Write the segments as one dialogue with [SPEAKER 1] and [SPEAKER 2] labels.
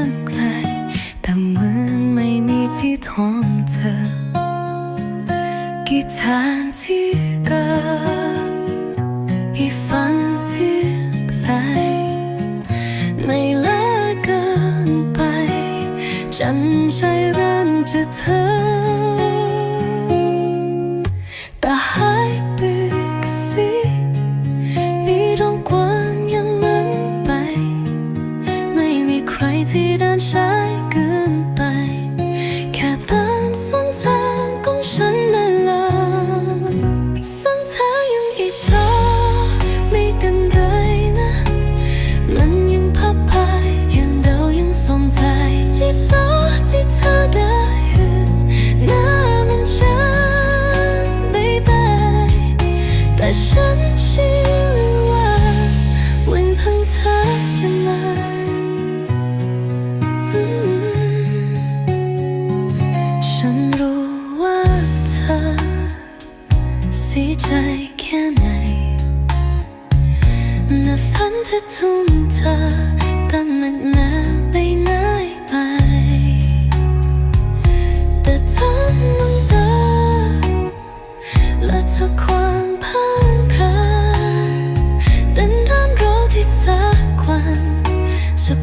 [SPEAKER 1] อนไกล แต่เหมือนไม่มีที่ท้องเธอ กี่ทานที่เกิดให้ฝันที่ไกลไม่เลิกเกินไป ฉันใช้รันจะเธอ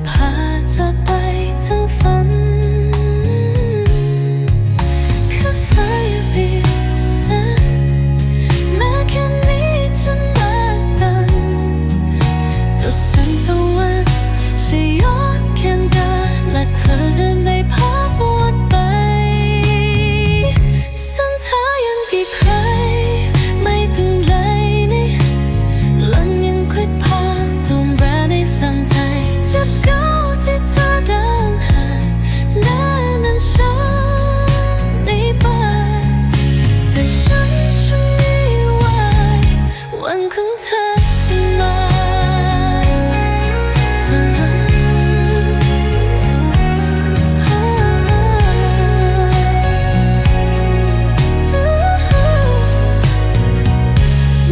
[SPEAKER 1] 怕责备 ของเธอจะมา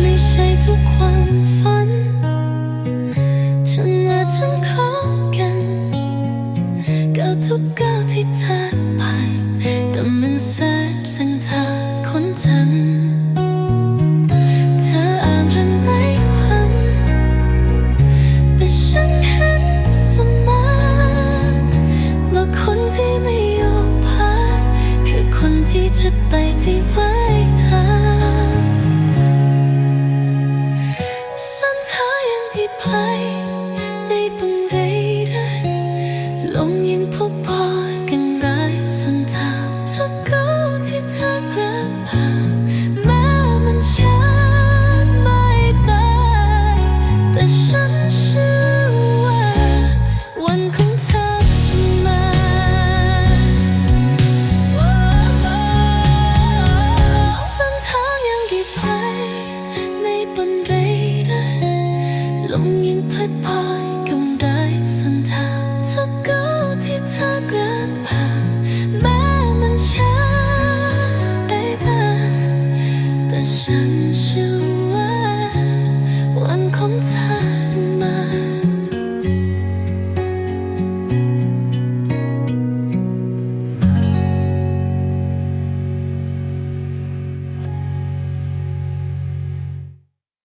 [SPEAKER 1] ไม่ใช่ทุกความฝันจะมาถึงของกันก้าทุกก้าวที่เธอไปแต่มัน สันเธอยังผิดพลในบังเรดลมยังพบพอ